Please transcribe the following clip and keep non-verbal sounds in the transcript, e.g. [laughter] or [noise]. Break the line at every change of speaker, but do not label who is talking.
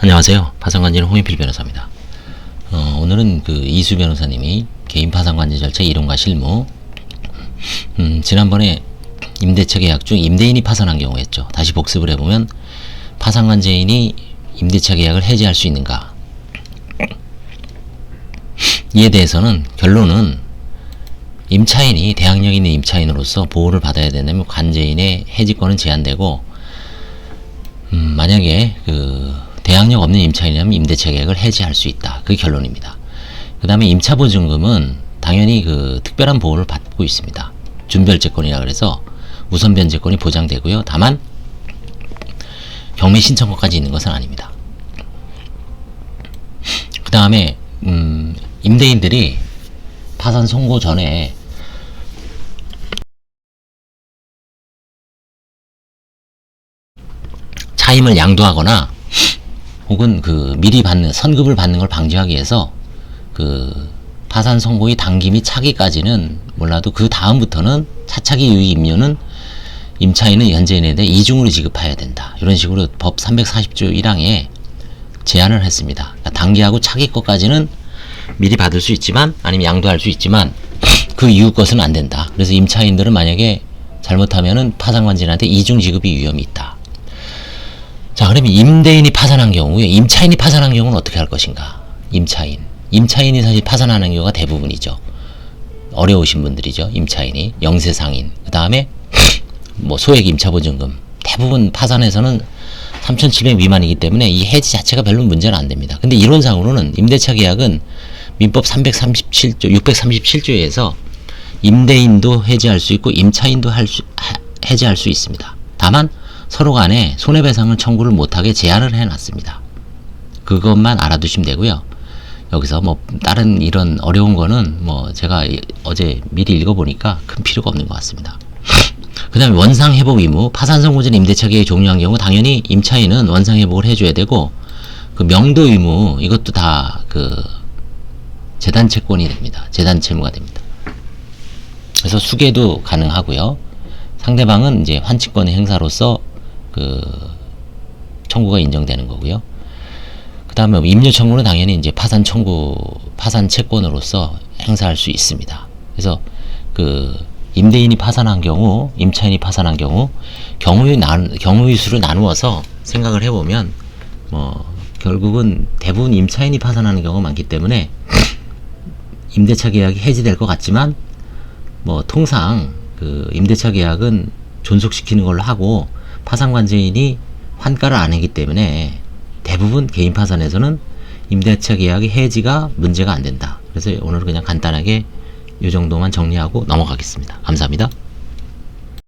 안녕하세요. 파산관제는 홍인필 변호사입니다. 어, 오늘은 그 이수 변호사님이 개인 파산관제 절차 이론과 실무, 음, 지난번에 임대차 계약 중 임대인이 파산한 경우였죠. 다시 복습을 해보면 파산관제인이 임대차 계약을 해지할 수 있는가? 이에 대해서는 결론은 임차인이 대항력 있는 임차인으로서 보호를 받아야 된다면 관제인의 해지권은 제한되고 음, 만약에 그 없는 임차인이라면 임대차 계약을 해지할 수 있다. 그게 결론입니다. 그 다음에 임차보증금은 당연히 그 특별한 보호를 받고 있습니다. 준별제권이라 그래서 우선 변제권이 보장되고요. 다만 경매 신청권까지 있는 것은 아닙니다. 그 다음에 음, 임대인들이 파산 선고 전에 차임을 양도하거나 혹은 그 미리 받는 선급을 받는 걸 방지하기 위해서 그 파산 선고의 당기 및 차기까지는 몰라도 그 다음부터는 차차기 유의 임료는 임차인은 현재인에 대해 이중으로 지급해야 된다. 이런 식으로 법 340조 1항에 제한을 했습니다. 그러니까 단기하고 차기 것까지는 미리 받을 수 있지만 아니면 양도할 수 있지만 그 이후 것은 안 된다. 그래서 임차인들은 만약에 잘못하면은 파산관진한테 이중 지급이 위험이 있다. 자, 그러면 임대인이 파산한 경우에 임차인이 파산한 경우는 어떻게 할 것인가? 임차인. 임차인이 사실 파산하는 경우가 대부분이죠. 어려우신 분들이죠. 임차인이. 영세상인. 그 다음에 뭐 소액 임차보증금. 대부분 파산에서는 3,700 미만이기 때문에 이 해지 자체가 별로 문제는 안 됩니다. 근데 이론상으로는 임대차 계약은 민법 337조, 637조에서 임대인도 해지할 수 있고 임차인도 할 수, 하- 해지할 수 있습니다. 다만 서로 간에 손해배상을 청구를 못하게 제한을 해놨습니다. 그것만 알아두시면 되고요. 여기서 뭐 다른 이런 어려운 거는 뭐 제가 이- 어제 미리 읽어보니까 큰 필요가 없는 것 같습니다. [laughs] 그 다음에 원상회복 의무, 파산 선고전 임대차 계획이 종료한 경우 당연히 임차인은 원상회복을 해줘야 되고 그 명도 의무 이것도 다 그 재단 채권이 됩니다. 재단 채무가 됩니다. 그래서 수계도 가능하고요. 상대방은 이제 환치권의 행사로서 그 청구가 인정되는 거고요. 그 다음에 임료 청구는 당연히 이제 파산 청구, 파산 채권으로서 행사할 수 있습니다. 그래서 그 임대인이 파산한 경우, 임차인이 파산한 경우, 경우의 나, 경우의 수를 나누어서 생각을 해보면 뭐 결국은 대부분 임차인이 파산하는 경우가 많기 때문에 [sniffs] 임대차 계약이 해지될 것 같지만 뭐 통상 그 임대차 계약은 존속시키는 걸로 하고 파산관제인이 환가를 안 하기 때문에 대부분 개인 파산에서는 임대차 계약의 해지가 문제가 안 된다. 그래서 오늘 그냥 간단하게 이 정도만 정리하고 넘어가겠습니다. 감사합니다.